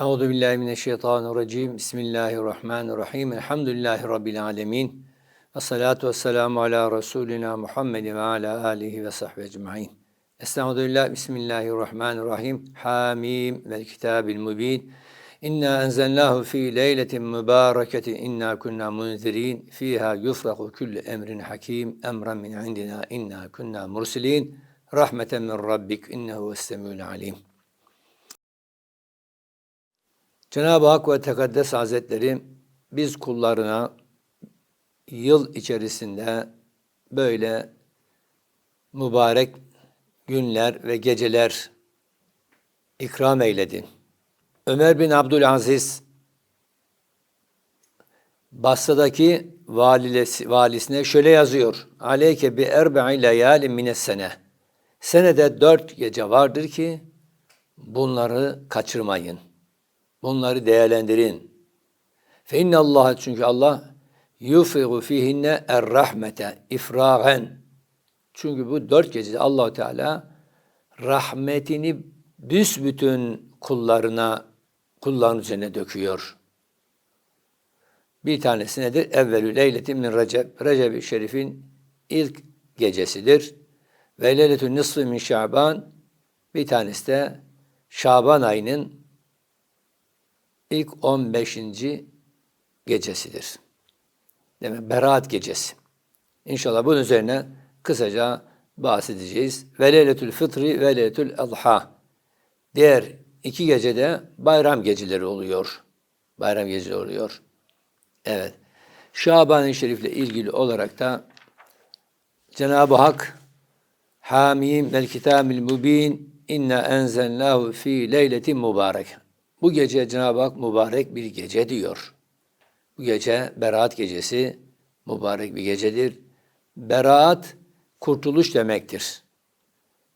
Euzu billahi mineşşeytanirracim. Bismillahirrahmanirrahim. Elhamdülillahi rabbil alamin. Ve salatu vesselamu ala Resulina Muhammed ve ala alihi ve sahbihi ecmaîn. Estağfirullah. Bismillahirrahmanirrahim. Hamim vel kitabil mubin. İnna enzelnahu fi leyletin mübareketin inna kunna munzirin fiha yufraku kullu emrin hakim emran min indina inna kunna mursilin rahmeten min rabbik innehu ves-semiul alim. Cenab-ı Hak ve Tekaddes Hazretleri biz kullarına yıl içerisinde böyle mübarek günler ve geceler ikram eyledi. Ömer bin Abdülaziz Basra'daki valilesi, valisine şöyle yazıyor. Aleyke bi erbe'i leyalin mines sene. Senede dört gece vardır ki bunları kaçırmayın. Bunları değerlendirin. Fe inne Allah çünkü Allah yufigu fihinne er rahmete ifragen. Çünkü bu dört gecede Allahu Teala rahmetini büsbütün kullarına kulların üzerine döküyor. Bir tanesi nedir? Evvelü leyletin min Recep. Recep-i Şerif'in ilk gecesidir. Ve leyletün nisfı min Şaban. Bir tanesi de Şaban ayının ilk 15. gecesidir. Demek Berat gecesi. İnşallah bunun üzerine kısaca bahsedeceğiz. Ve leyletül fıtri ve leyletül adha. Diğer iki gecede bayram geceleri oluyor. Bayram geceleri oluyor. Evet. Şaban-ı Şerif'le ilgili olarak da Cenab-ı Hak Hamim vel kitabil mubin inna enzelnahu fi leyletin mübarek. Bu gece Cenab-ı Hak mübarek bir gece diyor. Bu gece Berat gecesi mübarek bir gecedir. Berat kurtuluş demektir.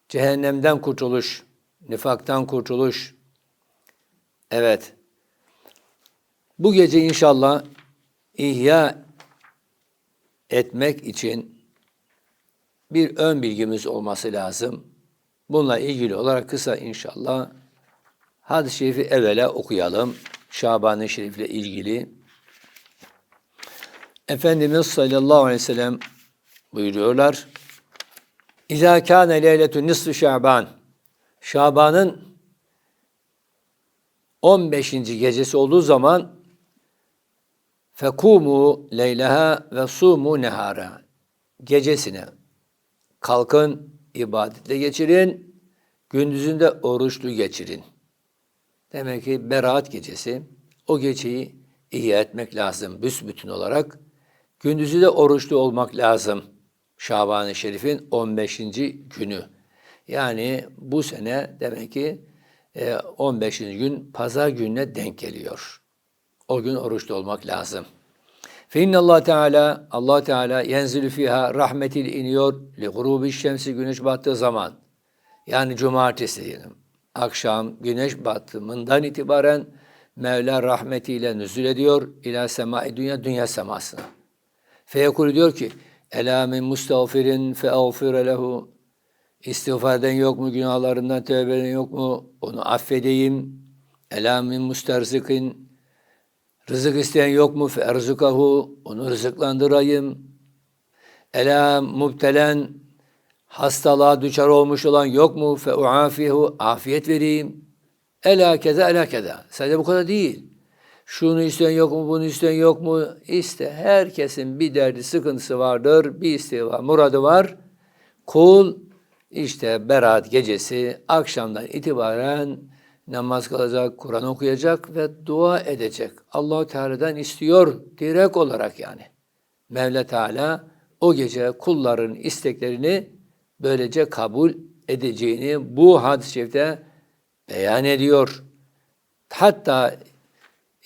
Cehennemden kurtuluş, nifaktan kurtuluş. Evet. Bu gece inşallah ihya etmek için bir ön bilgimiz olması lazım. Bununla ilgili olarak kısa inşallah hadis-i şerifi evvela okuyalım. Şaban-ı Şerif'le ilgili. Efendimiz sallallahu aleyhi ve sellem buyuruyorlar. İzâ kâne leyletü nisfu şaban. Şaban'ın 15. gecesi olduğu zaman fekumu leyleha ve sumu nehara. Gecesine kalkın, ibadetle geçirin, gündüzünde oruçlu geçirin. Demek ki Berat gecesi, o geceyi ihya etmek lazım büsbütün olarak. Gündüzü de oruçlu olmak lazım. Şaban-ı Şerif'in 15. günü. Yani bu sene demek ki 15. E, gün pazar gününe denk geliyor. O gün oruçlu olmak lazım. Fe Allah Teala Allah Teala yenzilü fiha rahmetil iniyor li gurubi şemsi güneş battığı zaman. Yani cumartesi diyelim. Akşam güneş batımından itibaren Mevla rahmetiyle nüzul ediyor ila semai dünya dünya semasına. Feyekul diyor ki Ela min mustağfirin fe lehu İstiğfar eden yok mu? Günahlarından tövbe eden yok mu? Onu affedeyim. Ela min musterzikin Rızık isteyen yok mu? Fe erzukahu Onu rızıklandırayım. Ela mubtelen Hastalığa düçar olmuş olan yok mu? Fe uafihu Afiyet vereyim. Ela keza ela keza. Sadece bu kadar değil. Şunu isteyen yok mu, bunu isteyen yok mu? İşte herkesin bir derdi, sıkıntısı vardır, bir isteği var, muradı var. Kul işte Berat gecesi akşamdan itibaren namaz kılacak, Kur'an okuyacak ve dua edecek. Allahu Teala'dan istiyor direkt olarak yani. Mevla Teala o gece kulların isteklerini böylece kabul edeceğini bu hadis-i şerifte beyan ediyor. Hatta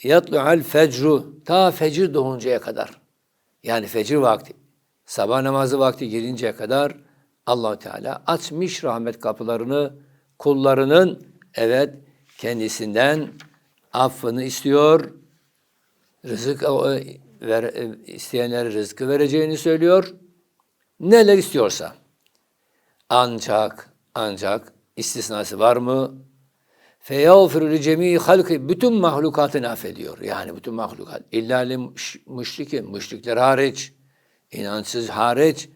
yatlu'al fecru ta fecir doğuncaya kadar. Yani fecir vakti, sabah namazı vakti gelinceye kadar allah Teala açmış rahmet kapılarını kullarının evet kendisinden affını istiyor. Rızık ver, isteyenlere rızkı vereceğini söylüyor. Neler istiyorsa. Ancak ancak istisnası var mı? feyağfiru li cemii halki bütün mahlukatını affediyor. Yani bütün mahlukat. İlla li müş- müşrikin, müşrikler hariç, inançsız hariç,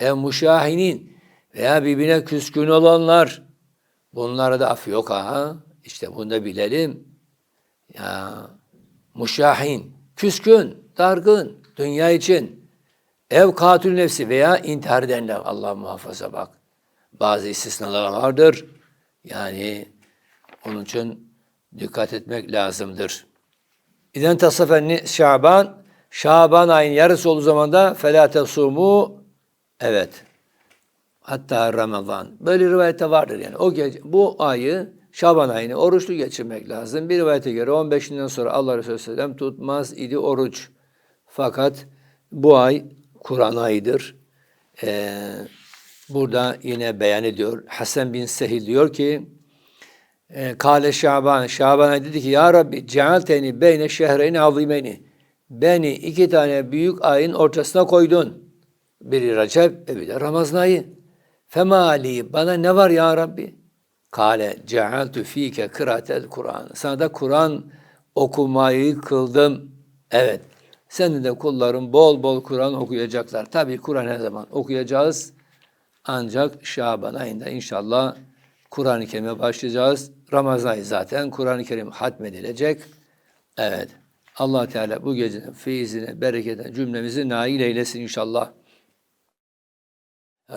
ev muşahinin veya birbirine küskün olanlar. Bunlara da af yok ha. İşte bunu da bilelim. Ya muşahin, küskün, dargın, dünya için. Ev katül nefsi veya intihar edenler. Allah muhafaza bak. Bazı istisnalar vardır. Yani onun için dikkat etmek lazımdır. İden tasafenni Şaban, Şaban ayın yarısı olduğu zaman da felâ tesumu evet. Hatta Ramazan. Böyle rivayette vardır yani. O gece, bu ayı Şaban ayını oruçlu geçirmek lazım. Bir rivayete göre 15'inden sonra Allah Resulü Sellem tutmaz idi oruç. Fakat bu ay Kur'an ayıdır. Ee, burada yine beyan ediyor. Hasan bin Sehil diyor ki e, Kale Şaban, Şaban'a dedi ki Ya Rabbi cealteni beyne şehreyni azimeyni. Beni iki tane büyük ayın ortasına koydun. Biri Recep, bir de Ramazan ayı. Fema ali, bana ne var ya Rabbi? Kale cealtu fike kıraatel Kur'an. Sana da Kur'an okumayı kıldım. Evet. Senin de kulların bol bol Kur'an okuyacaklar. Tabii Kur'an ne zaman okuyacağız? Ancak Şaban ayında inşallah Kur'an-ı Kerim'e başlayacağız. Ramazan ayı zaten Kur'an-ı Kerim hatmedilecek. Evet. allah Teala bu gecenin feyizine, bereketine cümlemizi nail eylesin inşallah.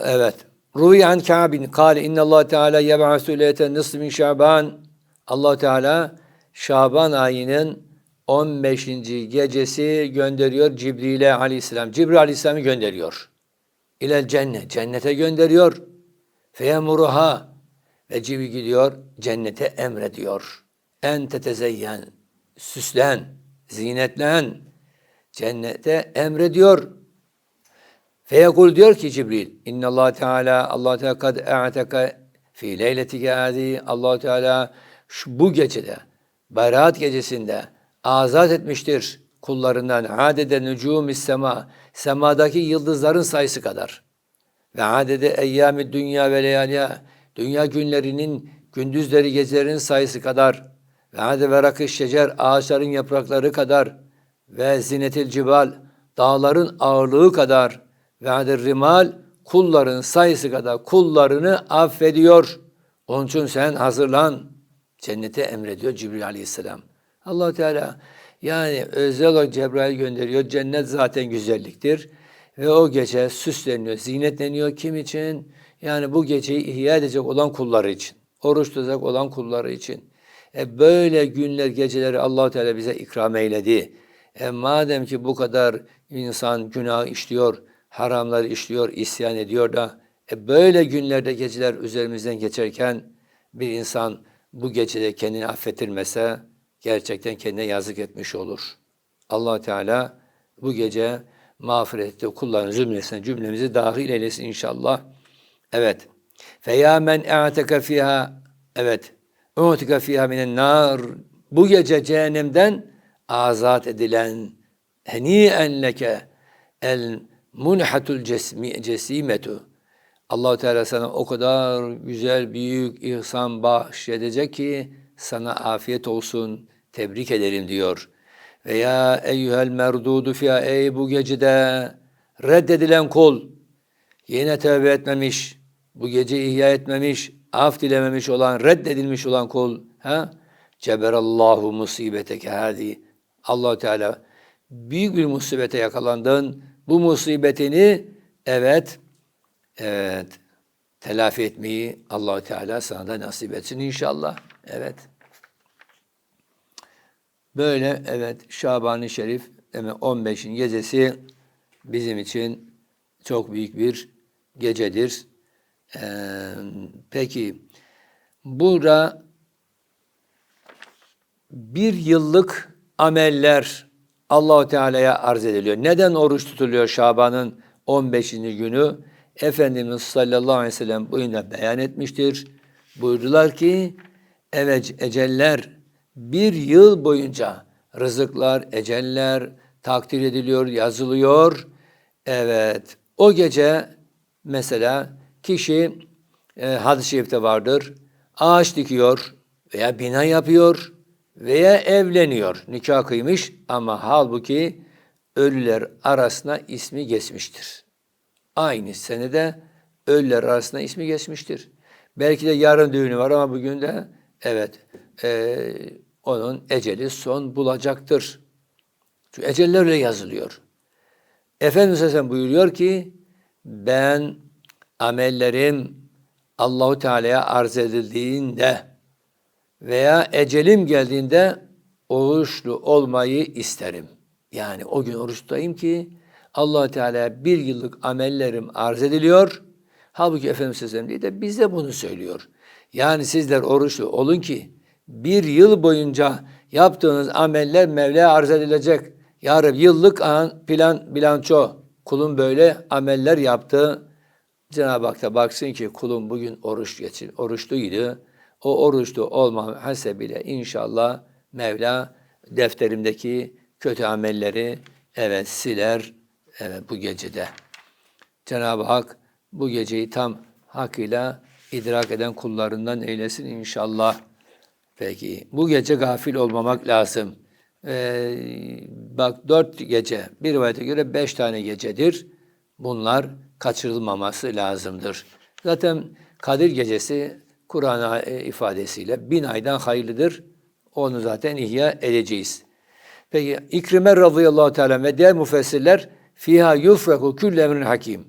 Evet. Ruhi an Kâbin kâle innallâh Teala yeb'asü leyten nisf min Şaban. allah Teala Şaban ayının 15. gecesi gönderiyor Cibril'e aleyhisselam. Cibril aleyhisselam'ı gönderiyor. İlel cennet. Cennete gönderiyor. Feyemuruha. Ve Cibril gidiyor cennete emrediyor. En tetezeyyen. Süslen. Zinetlen. Cennete emrediyor. Feyekul diyor ki Cibril, İnna Allah Teala Allah Teala kad a'taka fi leyletike hadi Allah Teala şu bu gecede Berat gecesinde azat etmiştir kullarından adede nücumis sema. Semadaki yıldızların sayısı kadar. Ve adede eyyami dünya ve leyaliya dünya günlerinin gündüzleri gecelerinin sayısı kadar. Ve adede verakı şecer ağaçların yaprakları kadar. Ve zinetil cibal dağların ağırlığı kadar. Ve adede rimal kulların sayısı kadar. Kullarını affediyor. Onun için sen hazırlan. Cennete emrediyor Cibril aleyhisselam. allah Teala yani özel olarak Cebrail gönderiyor. Cennet zaten güzelliktir. Ve o gece süsleniyor, zinetleniyor. Kim için? Yani bu geceyi ihya edecek olan kulları için. Oruç tutacak olan kulları için. E böyle günler, geceleri allah Teala bize ikram eyledi. E madem ki bu kadar insan günah işliyor, haramlar işliyor, isyan ediyor da e böyle günlerde geceler üzerimizden geçerken bir insan bu gecede kendini affettirmese gerçekten kendine yazık etmiş olur. allah Teala bu gece mağfirette kulların zümresine cümlemizi dahil eylesin inşallah. Evet. Feya men e'teke fiha evet. U'tike fiha minen nar. Bu gece cehennemden azat edilen heni'en leke el munhatul cesimetu. Allahu Teala sana o kadar güzel büyük ihsan bahşedecek ki sana afiyet olsun. Tebrik ederim diyor. Veya eyyuhel merdudu fiha ey bu gecede reddedilen kul yine tövbe etmemiş, bu gece ihya etmemiş, af dilememiş olan, reddedilmiş olan kul ha? Ceberallahu musibeteke hadi. Allah Teala büyük bir musibete yakalandın. Bu musibetini evet evet telafi etmeyi Allah Teala sana da nasip etsin inşallah. Evet. Böyle evet Şaban-ı Şerif demek 15'in gecesi bizim için çok büyük bir gecedir. Ee, peki burada bir yıllık ameller Allahu Teala'ya arz ediliyor. Neden oruç tutuluyor Şaban'ın 15. günü? Efendimiz sallallahu aleyhi ve sellem buyuna beyan etmiştir. Buyurdular ki evet eceller bir yıl boyunca rızıklar, eceller takdir ediliyor, yazılıyor. Evet o gece mesela kişi e, hadis-i şerifte vardır. Ağaç dikiyor veya bina yapıyor veya evleniyor. Nikah kıymış ama halbuki ölüler arasına ismi geçmiştir. Aynı senede ölüler arasında ismi geçmiştir. Belki de yarın düğünü var ama bugün de evet e, onun eceli son bulacaktır. Çünkü eceller öyle yazılıyor. Efendimiz Aleyhisselam buyuruyor ki ben amellerim Allahu Teala'ya arz edildiğinde veya ecelim geldiğinde oruçlu olmayı isterim. Yani o gün oruçtayım ki allah Teala'ya bir yıllık amellerim arz ediliyor. Halbuki Efendimiz Aleyhisselam değil de bize bunu söylüyor. Yani sizler oruçlu olun ki bir yıl boyunca yaptığınız ameller Mevla'ya arz edilecek. Ya Rabbi yıllık an, plan, bilanço kulun böyle ameller yaptı. Cenab-ı Hak da baksın ki kulum bugün oruç geçin, oruçluydu. O oruçlu olma hasebiyle inşallah Mevla defterimdeki kötü amelleri evet siler evet bu gecede. Cenab-ı Hak bu geceyi tam hakkıyla idrak eden kullarından eylesin inşallah. Peki bu gece gafil olmamak lazım. Ee, bak dört gece, bir rivayete göre beş tane gecedir. Bunlar kaçırılmaması lazımdır. Zaten Kadir gecesi Kur'an e, ifadesiyle bin aydan hayırlıdır. Onu zaten ihya edeceğiz. Peki İkrime radıyallahu teala ve diğer müfessirler fiha yufraku kullu emrin hakim.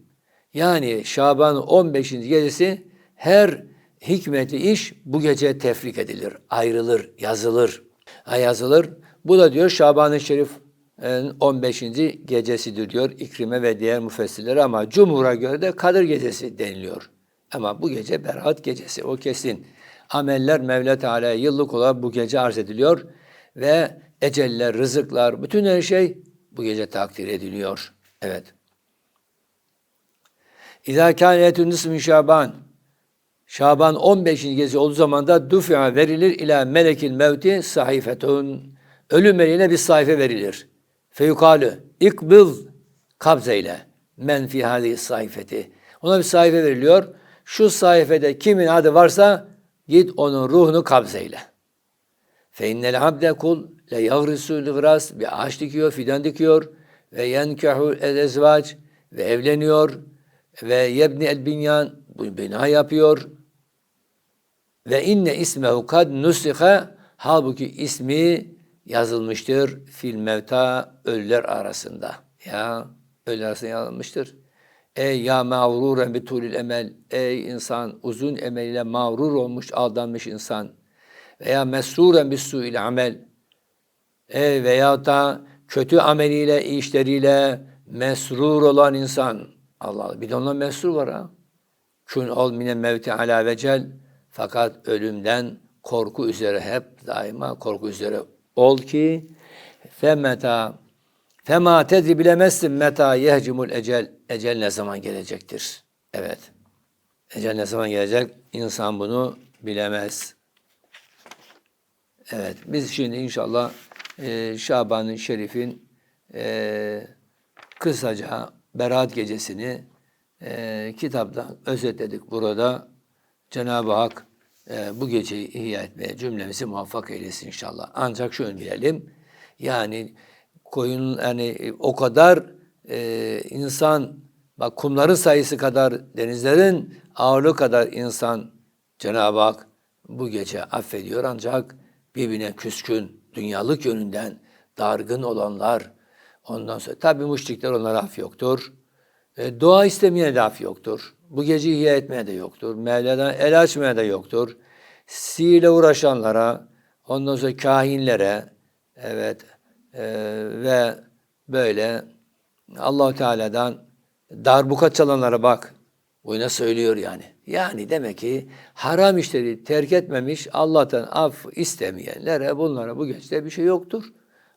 Yani Şaban 15. gecesi her hikmetli iş bu gece tefrik edilir, ayrılır, yazılır. Ha, yazılır. Bu da diyor Şaban-ı Şerif 15. gecesidir diyor İkrime ve diğer müfessirler ama Cumhur'a göre de Kadir gecesi deniliyor. Ama bu gece Berat gecesi o kesin. Ameller Mevla Teala'ya yıllık olarak bu gece arz ediliyor ve eceller, rızıklar, bütün her şey bu gece takdir ediliyor. Evet. İzâ kâne nismin Şaban. Şaban 15. gece olduğu zaman da dufi'a verilir ila melekil mevti sahifetun. Ölüm meleğine bir sayfa verilir. Feyukalü ikbil kabzeyle men fi hadihi sayfeti. Ona bir sayfa veriliyor. Şu sayfada kimin adı varsa git onun ruhunu kabzeyle. Fe innel abde kul le yagrisu ligras bir ağaç dikiyor, fidan dikiyor ve yenkehu el ezvac ve evleniyor ve yebni el binyan bu bina yapıyor ve inne ismehu kad nusiha halbuki ismi yazılmıştır fil mevta ölüler arasında. Ya ölüler arasında yazılmıştır. Ey ya mağruren bi tulil emel. Ey insan uzun emeliyle mağrur olmuş, aldanmış insan. Veya mesruren bi suil amel. Ey veya da kötü ameliyle, işleriyle mesrur olan insan. Allah Allah. Bir de ondan mesrur var ha. Kün ol mine mevti ala vecel. Fakat ölümden korku üzere hep daima korku üzere ol ki femeta fema tedri bilemezsin meta yehcimul ecel ecel ne zaman gelecektir. Evet. Ecel ne zaman gelecek? İnsan bunu bilemez. Evet. Biz şimdi inşallah e, Şaban-ı Şerif'in e, kısaca Berat gecesini e, kitaptan özetledik burada. Cenab-ı Hak e, bu geceyi ihya etmeye cümlemizi muvaffak eylesin inşallah. Ancak şunu bilelim, yani koyun yani o kadar e, insan, bak kumların sayısı kadar, denizlerin ağırlığı kadar insan Cenab-ı Hak bu gece affediyor ancak birbirine küskün, dünyalık yönünden dargın olanlar, ondan sonra tabi müşrikler onlara af yoktur. E, dua istemeye de af yoktur. Bu gece ihya etmeye de yoktur. Mevla'dan el açmaya da yoktur. Sihirle uğraşanlara, ondan sonra kahinlere, evet e, ve böyle allah Teala'dan darbuka çalanlara bak. Ne söylüyor yani. Yani demek ki haram işleri terk etmemiş, Allah'tan af istemeyenlere bunlara bu gecede bir şey yoktur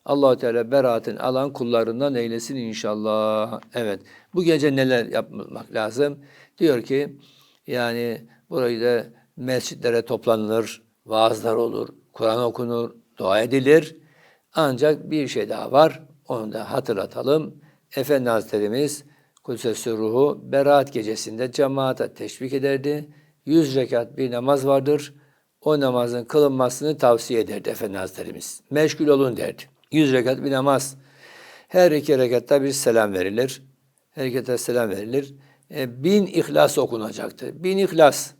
allah Teala beraatini alan kullarından eylesin inşallah. Evet. Bu gece neler yapmak lazım? Diyor ki yani burayı da mescitlere toplanılır, vaazlar olur, Kur'an okunur, dua edilir. Ancak bir şey daha var. Onu da hatırlatalım. Efendi Hazretlerimiz Kudüs'e ruhu Berat gecesinde cemaate teşvik ederdi. Yüz rekat bir namaz vardır. o namazın kılınmasını tavsiye ederdi Efendi Hazretlerimiz. Meşgul olun derdi. Yüz rekat bir namaz. Her iki rekatta bir selam verilir. Her rekatta selam verilir. E, bin ihlas okunacaktır. Bin ihlas.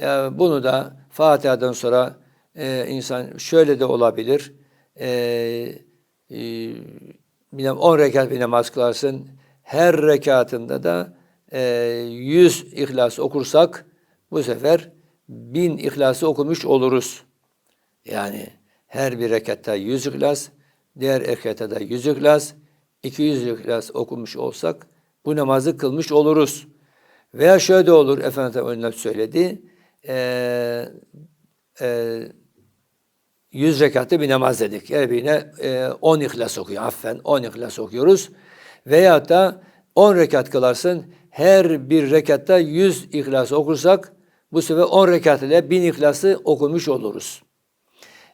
E, bunu da Fatiha'dan sonra e, insan şöyle de olabilir. E, e, bilmem 10 rekat bir namaz kılarsın. Her rekatında da e, 100 ihlas okursak bu sefer bin ihlası okumuş oluruz. Yani her bir rekatta 100 ihlas, diğer rekatta da 100 ihlas, 200 ihlas okumuş olsak bu namazı kılmış oluruz. Veya şöyle de olur, Efendimiz söyledi, e, e, 100 rekatlı bir namaz dedik. Her birine e, 10 ihlas okuyor. Affen 10 ihlas okuyoruz. Veyahut da 10 rekat kılarsın. Her bir rekatta 100 ihlas okursak bu sefer 10 rekat ile 1000 ihlası okumuş oluruz.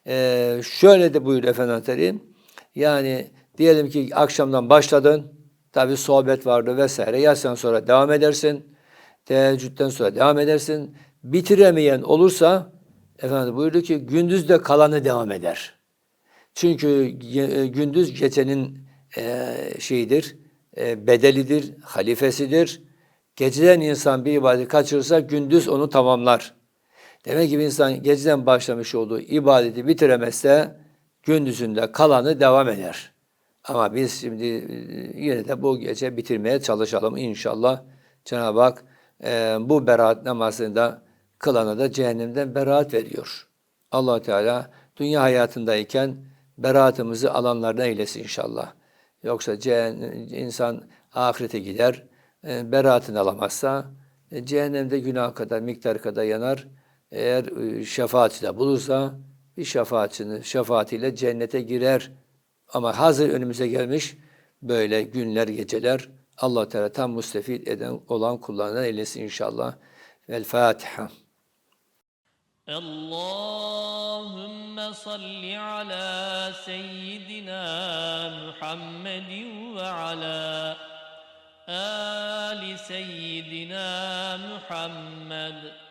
E, şöyle de buyur Efendi Hazretleri. Yani diyelim ki akşamdan başladın. Tabi sohbet vardı vesaire. Yatsan sonra devam edersin. Teheccüden sonra devam edersin. Bitiremeyen olursa Efendimiz buyurdu ki gündüz de kalanı devam eder. Çünkü e, gündüz gecenin e, şeyidir, e, bedelidir, halifesidir. Geceden insan bir ibadet kaçırırsa gündüz onu tamamlar. Demek ki bir insan geceden başlamış olduğu ibadeti bitiremezse gündüzünde kalanı devam eder. Ama biz şimdi yine de bu gece bitirmeye çalışalım inşallah. Cenab-ı Hak e, bu beraat namazında kılana da cehennemden beraat veriyor. allah Teala dünya hayatındayken beraatımızı alanlardan eylesin inşallah. Yoksa insan ahirete gider, e, beraatini alamazsa e, cehennemde günah kadar, miktar kadar yanar. Eğer e, şefaatçi de bulursa bir şefaatçini, şefaatiyle cennete girer. Ama hazır önümüze gelmiş böyle günler, geceler Allah Teala tam müstefit eden olan kullarından eylesin inşallah. El Fatiha. Allahümme salli ala seyyidina Muhammedin ve ala ali seyyidina Muhammed.